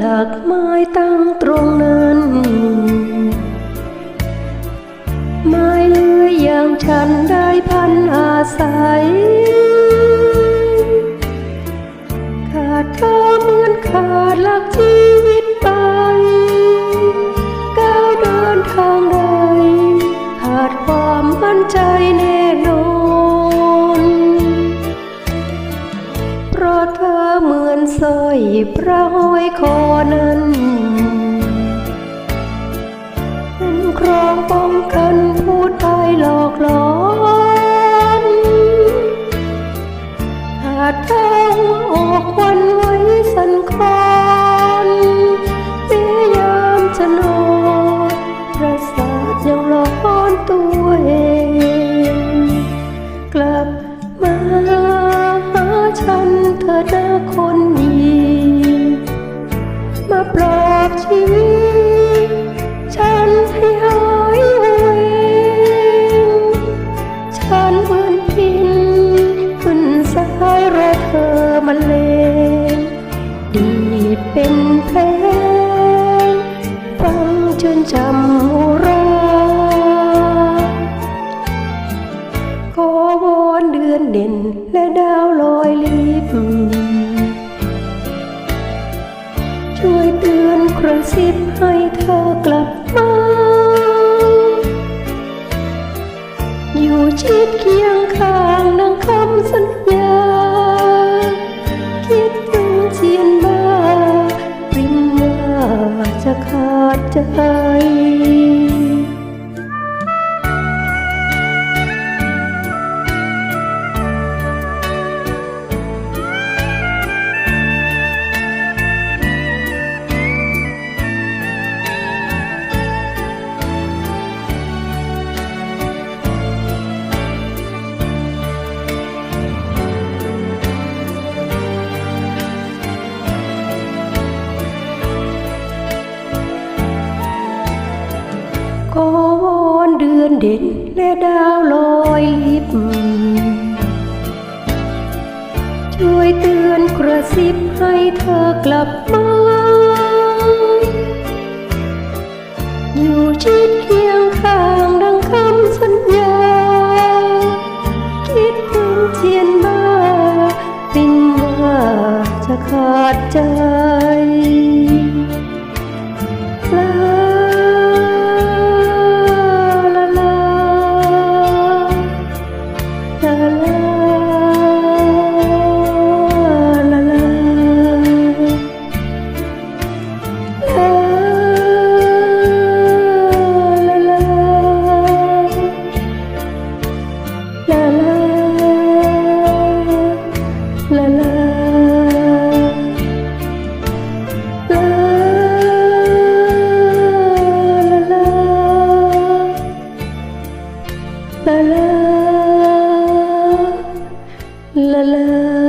หลักไม้ตั้งตรงนั้น ไม้เลื้อยอย่างฉันได้พันอาศัย ขาดเธอเหมือนขาดหลักชีวิตไปก้าวเดินทางใดขาดความมั่นใจแน่นอน สร้อยพระห้อยคอนั้นครองป เป็นเพลงฟังจนจำราขอวอนเดือนเด่นและดาวลอยลิบช่วยเตือนกระซิบให้เธอกลับมาอยู่ชิดเคียงข้างดังคำ ข นดือนเด่นและดาวลอยลิบช่วยเตือนกระซิบให้เธอกลับมาอยู่ชิดเคียงข้างดังคำสัญญา คิดถึงเทียนบ้าปินว่าจะขาดใจ la la la la la